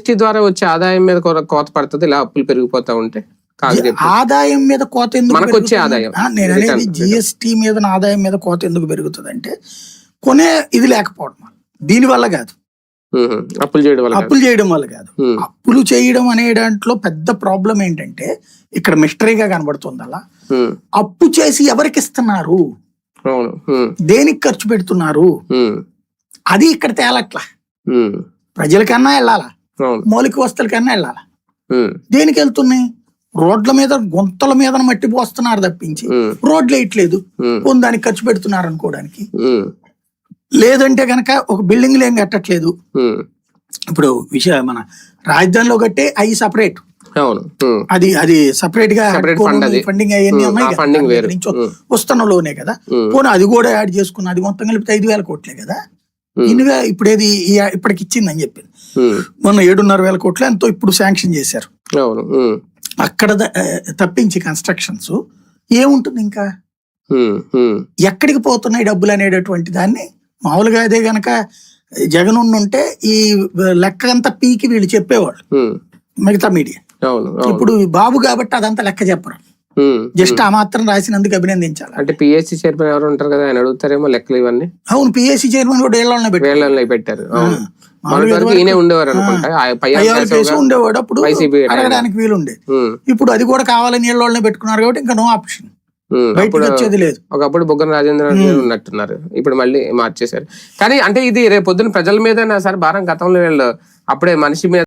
GST ద్వారా వచ్చే ఆదాయం మీద కోత పడుతుంది ఇలా అప్పులు పెరిగిపోతా ఉంటే ఆదాయం మీద కోత ఎందుకు మనకు వచ్చే? ఆదాయం. నేను అనేది జిఎస్టి మీద ఆదాయం మీద కోత ఎందుకు పెరుగుతుంది అంటే కొనే ఇది లేకపోవడం. దీని వల్ల కాదు. అప్పులు చేయడం వల్ల. అప్పులు చేయడం వల్ల కాదు. అప్పులు చేయడం అనే దాంట్లో పెద్ద ప్రాబ్లం ఏంటంటే ఇక్కడ మిస్టరీగా కనబడుతుంది అలా. అప్పు చేసి ఎవరికి ఇస్తున్నారు. దేనికి ఖర్చు పెడుతున్నారు. అది ఇక్కడ తేలట్లా. ప్రజలకన్నా వెళ్ళాలా మౌలిక వస్తువులకన్నా వెళ్ళాలా ఉమ్. దేనికి వెళ్తున్నాయి రోడ్ల మీద గుంతల మీద మట్టి పోస్తున్నారు తప్పించి. రోడ్లు వేయట్లేదు దానికి ఖర్చు పెడుతున్నారు అనుకోవడానికి. లేదంటే గనక ఒక బిల్డింగ్లు ఏం కట్టట్లేదు. ఇప్పుడు విషయ మన రాజధానిలో కట్టే అవి సపరేట్. అది అది సపరేట్గా. ఫండింగ్ అవన్నీ ఉన్నాయి. వస్తున్న లోనే కదా. పోనీ అది కూడా యాడ్ చేసుకున్న అది మొత్తం కలిపితే ఐదు వేల కోట్లే కదా ఉమ్. ఇన్ని వే- ఇప్పుడు ఏది ఇప్పటికి ఇచ్చిందని చెప్పింది. మొన్న ఏడున్నర వేల కోట్లు ఎంతో ఇప్పుడు శాంక్షన్ చేశారు. అక్కడ తప్పించి కన్స్ట్రక్షన్స్ ఏముంటుంది ఇంకా. ఎక్కడికి పోతున్నాయి డబ్బులు అనేటటువంటి దాన్ని మామూలుగా అదే గనక జగన్ ఉంటే ఈ లెక్క అంతా పీకి వీళ్ళు చెప్పేవాళ్ళు. మిగతా మీడియా ఇప్పుడు బాబు కాబట్టి అదంతా లెక్క చెప్పరు. జస్ట్ ఆ మాత్రం రాసినందుకు అభినందించాలి. అంటే పిఎస్సి చైర్మన్ ఎవరు ఉంటారు కదా ఆయన అడుగుతారేమో లెక్కలు ఇవన్నీ? అవును పిఎస్సి చైర్మన్ కూడా ఏళ్ళలోనే పెట్టారు. పెట్టారు వరకు ఈయనే ఉండేవారు అనుకుంటా. ఉండేవాడు అప్పుడు. అడగడానికి వీలుండేది ఉమ్. ఇప్పుడు అది కూడా కావాలని ఏళ్ళలోనే పెట్టుకున్నారు కాబట్టి ఇంకా నో ఆప్షన్ వచ్చేది లేదు. ఒకప్పుడు బుగ్గన రాజేంద్ర ఉన్నట్టున్నారు. ఇప్పుడు మళ్ళీ మార్చేశారు. కానీ అంటే ఇది రేపు పొద్దున ప్రజల మీద సరే భారం గతంలో వీళ్ళు అప్పుడే మనిషి మీద